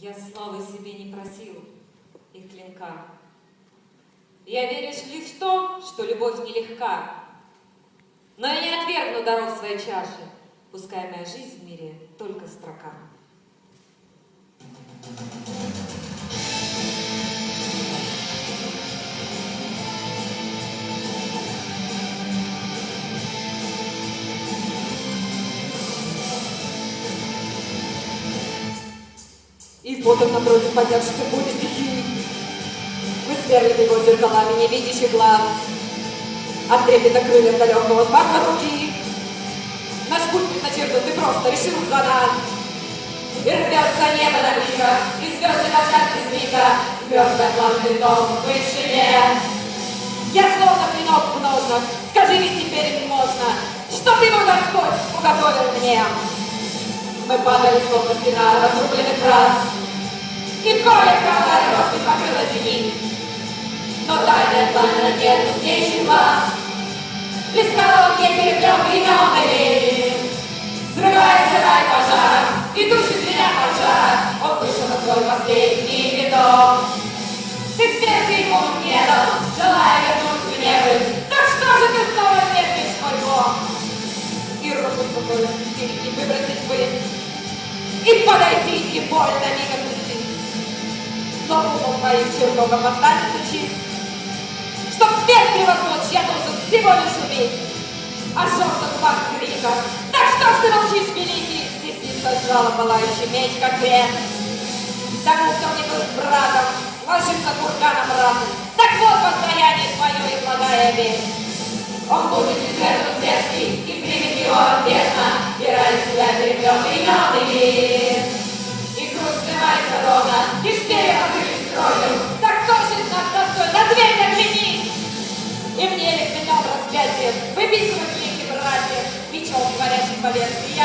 Я славы себе не просил и клинка. Я веришь лишь в то, что любовь нелегка. Но я не отвергну даров своей чаши, пускай моя жизнь в мире только строка. Потом напротив поднявшейся бури стихии Мы сверлим его зеркалами невидящих глаз. От трепета крыльев до легкого взмаха руки. Наш путь предначертан, ты просто решил за нас. И рвется небо на бликах, и звезды молчат без мига. Мертвый плавный дом в вышине. Я словно клинок в ножнах, скажи ведь теперь можно Что ты, мой Господь, уготовил мне. Мы падали, словно стена разрубленных фраз. И кровь кровавой роспись покрыла зенит. Но тайная пламя нет встречи глаз. Плескала мне переплем имен Взрывается рай пожар, и души звенят пожар. Он вышел на свой последний виток. Ты в сердце ему не дал, желая вернуть в небо. Так что же ты снова вернешь мой Бог? И руку спокойно и выбросить вниз. И подойти, и мигом пустить. Но умом моим чертогом останется чист. Чтоб свет превозмочь, я должен всего лишь уметь. А жёлтых пах крика. Так что ж ты молчишь, великий? Десница сжала пылающий меч, как крест. Тому, кто мне был братом, ложится курганом ратом. Так вот воздаяние твое и благая весть. Он будет мне